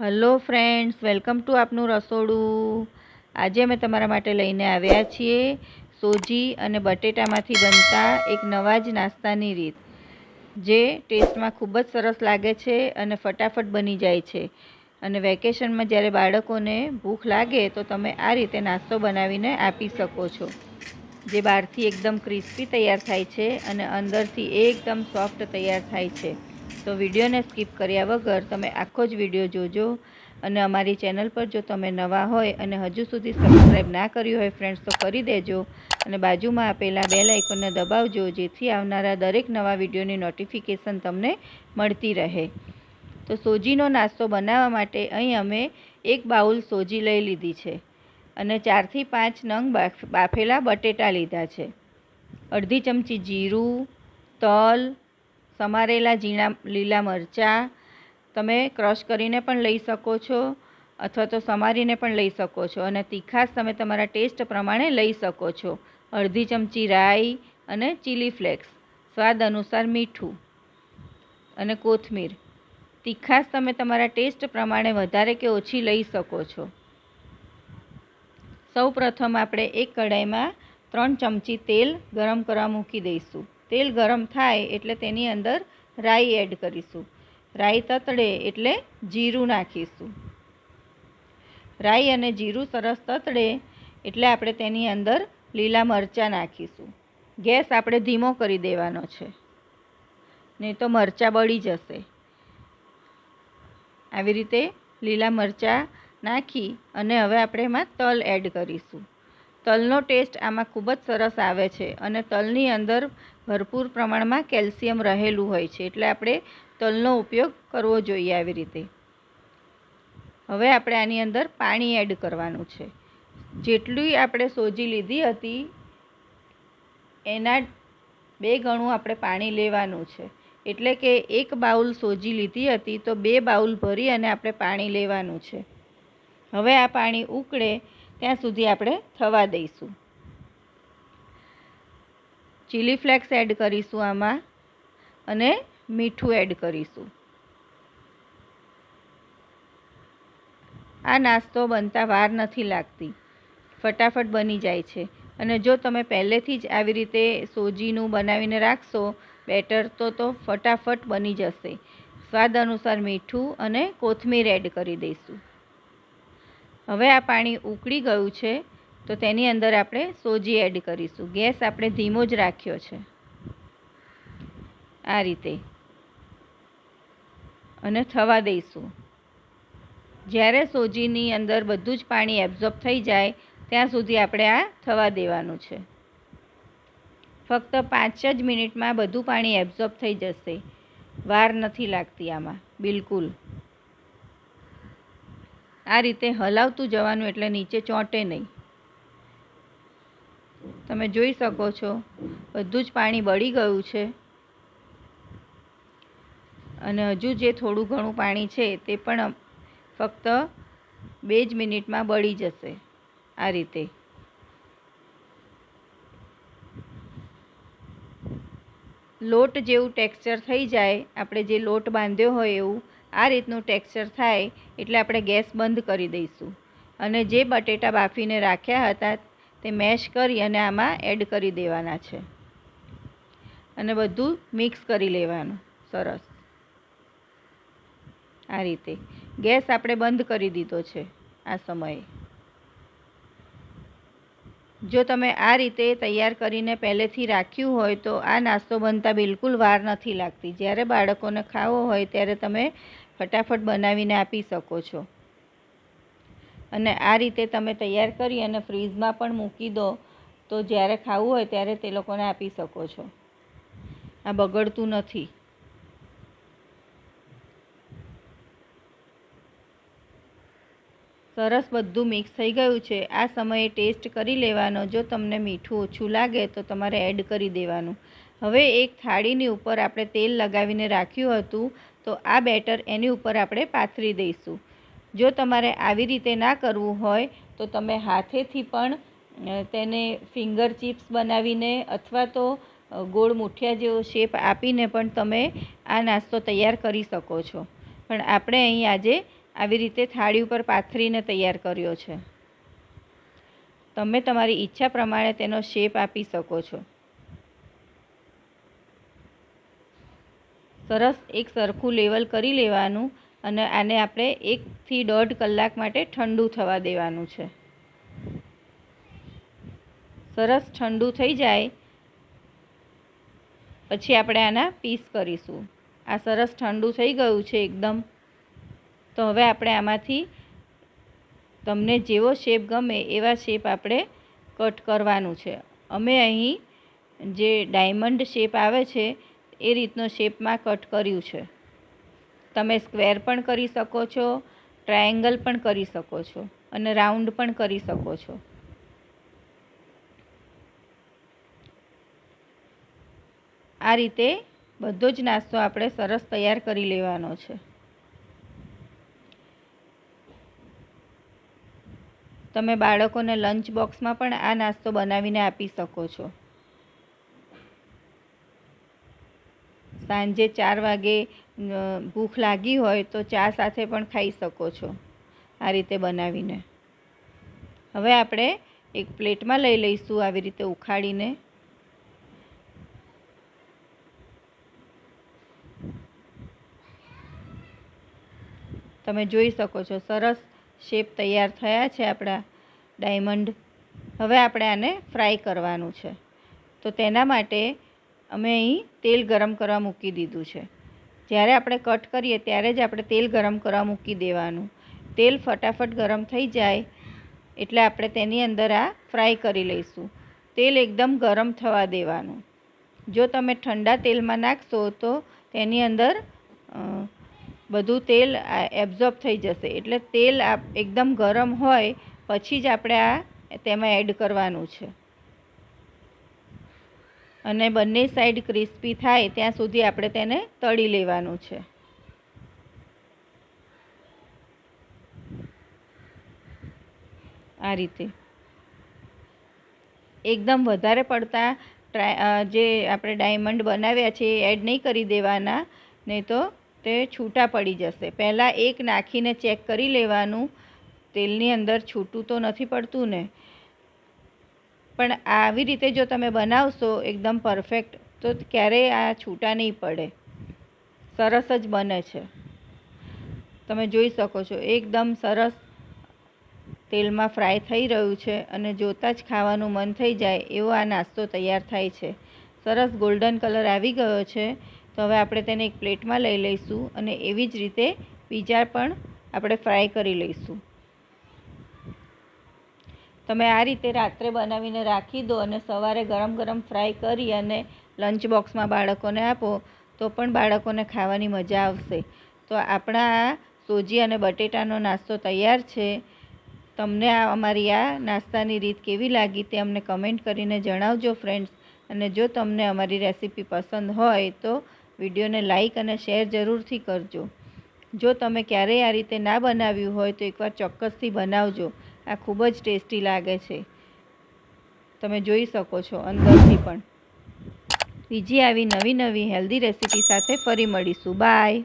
Hello friends, welcome to આપનું રસોડું. આજે અમે તમારા માટે લઈને આવ્યા છીએ સોજી અને બટેટામાંથી બનતા એક નવા જ નાસ્તાની રીત, જે ટેસ્ટમાં ખૂબ જ સરસ લાગે છે અને ફટાફટ બની જાય છે. અને વેકેશનમાં જ્યારે બાળકોને ભૂખ લાગે તો તમે આ રીતે નાસ્તો બનાવીને આપી શકો છો, જે બહારથી એકદમ ક્રિસ્પી તૈયાર થાય છે અને અંદરથી એકદમ સોફ્ટ તૈયાર થાય છે. તો વિડીયોને સ્કીપ કર્યા વગર તમે આખો જ વીડિયો જોજો. અને અમારી ચેનલ પર જો તમે નવા હોય અને હજુ સુધી સબસ્ક્રાઈબ ના કર્યું હોય ફ્રેન્ડ્સ, તો કરી દેજો. અને બાજુમાં આપેલા બેલ આઇકોનને દબાવજો, જેથી આવનારા દરેક નવા વિડીયોની નોટિફિકેશન તમને મળતી રહે. તો સોજીનો નાસ્તો બનાવવા માટે અહીં અમે એક બાઉલ સોજી લઈ લીધી છે અને ચારથી પાંચ નંગ બાફેલા બટેટા લીધા છે. અડધી ચમચી જીરું, તલ સમારેલા ઝીણા, લીલા મરચાં તમે ક્રશ કરીને પણ લઈ શકો છો અથવા તો સમારીને પણ લઈ શકો છો. અને તીખાશ તમે તમારા ટેસ્ટ પ્રમાણે લઈ શકો છો. અડધી ચમચી રાઈ અને ચીલી ફ્લેક્સ. સ્વાદ અનુસાર મીઠું અને કોથમીર. તીખાશ તમે તમારા ટેસ્ટ પ્રમાણે વધારે કે ઓછી લઈ શકો છો. સૌ પ્રથમ આપણે એક કઢાઈમાં ત્રણ ચમચી તેલ ગરમ કરવા મૂકી દઈશું. તેલ ગરમ થાય એટલે તેની અંદર રાઈ એડ કરીશું. રાઈ તતડે એટલે જીરું નાખીશું. રાઈ અને જીરું સરસ તતડે એટલે આપણે તેની અંદર લીલા મરચાં નાખીશું. ગેસ આપણે ધીમો કરી દેવાનો છે. નહીં તો મરચાં બળી જશે. આવી રીતે લીલા મરચાં નાખી અને હવે આપણે એમાં તલ એડ કરીશું. તલનો ટેસ્ટ આમાં ખૂબ જ સરસ આવે છે અને તલની અંદર ભરપૂર પ્રમાણમાં કેલ્શિયમ રહેલું હોય છે. એટલે આપણે તલનો ઉપયોગ કરવો જોઈએ આવી રીતે. હવે આપણે આની અંદર પાણી એડ કરવાનું છે. જેટલી આપણે સોજી લીધી હતી, એના બે ગણું આપણે પાણી લેવાનું છે. એટલે કે એક બાઉલ સોજી લીધી હતી, તો બે બાઉલ ભરી અને આપણે પાણી લેવાનું છે. હવે આ પાણી ઉકળે, ત્યાં સુધી આપણે થવા દઈશું. ચીલી ફ્લેક્સ એડ કરીશું આમાં અને મીઠું એડ કરીશું. આ નાસ્તો બનતા વાર નથી લાગતી. ફટાફટ બની જાય છે. અને જો તમે પહેલેથી જ આવી રીતે સોજીનું બનાવીને રાખશો, બેટર તો તો ફટાફટ બની જશે. સ્વાદ અનુસાર મીઠું અને કોથમીર એડ કરી દઈશું. હવે આ પાણી ઉકળી ગયું છે. તો તેની અંદર આપણે સોજી એડ કરીશું. ગેસ આપણે ધીમો જ રાખ્યો છે. આ રીતે. અને થવા દઈશું. જ્યારે સોજીની અંદર બધું જ પાણી એબ્ઝોર્બ થઈ જાય, ત્યાં સુધી આપણે આ થવા દેવાનું છે. ફક્ત પાંચ જ મિનિટમાં બધું પાણી એબ્ઝોર્બ થઈ જશે. વાર નથી લાગતી આમાં. બિલકુલ. આ રીતે હલાવતું જવાનું એટલે નીચે ચોંટે નહીં. તમે જોઈ શકો છો, બધું જ પાણી બળી ગયું છે. અને હજુ જે થોડું ઘણું પાણી છે તે પણ ફક્ત બે જ મિનિટમાં બળી જશે આ રીતે. લોટ જેવું ટેક્સચર થઈ જાય, આપણે જે લોટ બાંધ્યો હોય એવું, આ રીતનું ટેક્સચર થાય એટલે આપણે ગેસ બંધ કરી દઈશું. અને જે બટેટા બાફીને રાખ્યા હતા તે મેશ કરી અને આમાં એડ કરી દેવાના છે. અને બધું મિક્સ કરી લેવાનું. સરસ. આ રીતે. ગેસ આપણે બંધ કરી દીધો છે આ સમયે. જો તમે આ રીતે તૈયાર કરીને પહેલેથી રાખ્યું હોય તો આ નાસ્તો બનતા બિલકુલ વાર નથી લાગતી. જ્યારે બાળકોને ખાવો હોય ત્યારે તમે ફટાફટ બનાવીને આપી શકો છો. અને આ રીતે તમે તૈયાર કરી અને ફ્રીઝમાં પણ મૂકી દો, તો જ્યારે ખાવું હોય ત્યારે તે લોકોને આપી શકો છો. આ બગડતું નથી. સરસ બધું મિક્સ થઈ ગયું છે. આ સમયે ટેસ્ટ કરી લેવાનો. જો તમને મીઠું ઓછું લાગે તો તમારે એડ કરી દેવાનું. હવે એક થાળીની ઉપર આપણે તેલ લગાવીને રાખ્યું હતું, તો આ બેટર એની ઉપર આપણે પાથરી દઈશું. જો તમારે આવી રીતે ના કરવું હોય, તો તમે હાથેથી પણ તેને ફિંગર ચિપ્સ બનાવીને અથવા તો ગોળ મુઠિયા જેવો શેપ આપીને પણ તમે આ નાસ્તો તૈયાર કરી શકો છો. પણ આપણે અહીં આજે આવી રીતે થાળી ઉપર પાથરીને તૈયાર કર્યો છે. તમે તમારી ઈચ્છા પ્રમાણે તેનો શેપ આપી શકો છો. સરસ એક સરખું લેવલ કરી લેવાનું. અને આને આપણે એકથી દોઢ કલાક માટે ઠંડુ થવા દેવાનું છે. સરસ ઠંડુ થઈ જાય, પછી આપણે આના પીસ કરીશું. આ સરસ ઠંડુ થઈ ગયું છે એકદમ. તો હવે આપણે આમાંથી તમને જેવો શેપ ગમે એવા શેપ આપણે કટ કરવાનું છે. અમે અહીં જે ડાયમંડ શેપ આવે છે, એ રીતનો શેપમાં કટ કર્યું છે. તમે સ્ક્વેર પણ કરી શકો છો, ટ્રાયેંગલ પણ કરી શકો છો અને રાઉન્ડ પણ કરી શકો છો. આ રીતે બધો જ નાસ્તો આપણે સરસ તૈયાર કરી લેવાનો છે. તમે બાળકોને લંચ બોક્સમાં પણ આ નાસ્તો બનાવીને આપી શકો છો. સાંજે ચાર વાગે ભૂખ લાગી હોય તો ચા સાથે પણ ખાઈ શકો છો આ રીતે બનાવીને. હવે આપણે એક પ્લેટમાં લઈ લઈશું આવી રીતે ઉખાડીને. તમે જોઈ શકો છો સરસ શેપ તૈયાર થયા છે આપણા ડાયમંડ. હવે આપણે આને ફ્રાય કરવાનું છે. તો તેના માટે અમે અહીં તેલ ગરમ કરવા મૂકી દીધું છે. જ્યારે આપણે કટ કરીએ ત્યારે જ આપણે તેલ ગરમ કરવા મૂકી દેવાનું. તેલ ફટાફટ ગરમ થઈ જાય એટલે આપણે તેની અંદર આ ફ્રાય કરી લઈશું. તેલ એકદમ ગરમ થવા દેવાનું. જો તમે ઠંડા તેલમાં નાખશો તો તેની અંદર બધું તેલ એબ્ઝોર્બ થઈ જશે. એટલે તેલ એકદમ ગરમ હોય પછી જ આપણે આ તેમાં એડ કરવાનું છે. અને બંને સાઈડ ક્રિસ્પી થાય, ત્યાં સુધી આપણે તેને તળી લેવાનું છે. આ રીતે. એકદમ વધારે પડતા જે આપણે ડાયમંડ બનાવ્યા છે એ એડ નહીં કરી દેવાના, નહીં તો તે છૂટા પડી જશે. પહેલાં એક નાખીને ચેક કરી લેવાનું, તેલની અંદર છૂટું તો નથી પડતું ને? પણ આવી રીતે જો તમે બનાવશો એકદમ પરફેક્ટ તો ક્યારેય આ છૂટા નહીં પડે. સરસ જ બને છે. તમે જોઈ શકો છો, એકદમ સરસ તેલમાં ફ્રાય થઈ રહ્યું છે અને જોતાં જ ખાવાનું મન થઈ જાય એવો આ નાસ્તો તૈયાર થાય છે. સરસ ગોલ્ડન કલર આવી ગયો છે, તો હવે આપણે તેને એક પ્લેટમાં લઈ લઈશું અને એવી જ રીતે બીજા પણ આપણે ફ્રાય કરી લઈશું. તમે આ રીતે રાત્રે બનાવીને રાખી દો અને સવારે ગરમ ગરમ ફ્રાય કરી અને લંચ બોક્સમાં બાળકોને આપો, તો પણ બાળકોને ખાવાની મજા આવશે. તો આપણા સોજી અને બટેટાનો નાસ્તો તૈયાર છે. તમને આ અમારી આ નાસ્તાની રીત કેવી લાગી તે અમને કમેન્ટ કરીને જણાવજો ફ્રેન્ડ્સ. અને જો તમને અમારી રેસીપી પસંદ હોય તો વિડીયોને લાઈક અને શેર જરૂરથી કરજો. જો તમે ક્યારેય આ રીતે ના બનાવ્યું હોય તો એકવાર ચોક્કસથી બનાવજો. આ ખૂબ જ ટેસ્ટી લાગે છે. તમે જોઈ શકો છો અંદરથી પણ. બીજી આવી નવી નવી હેલ્ધી રેસીપી સાથે ફરી મળીશું. બાય.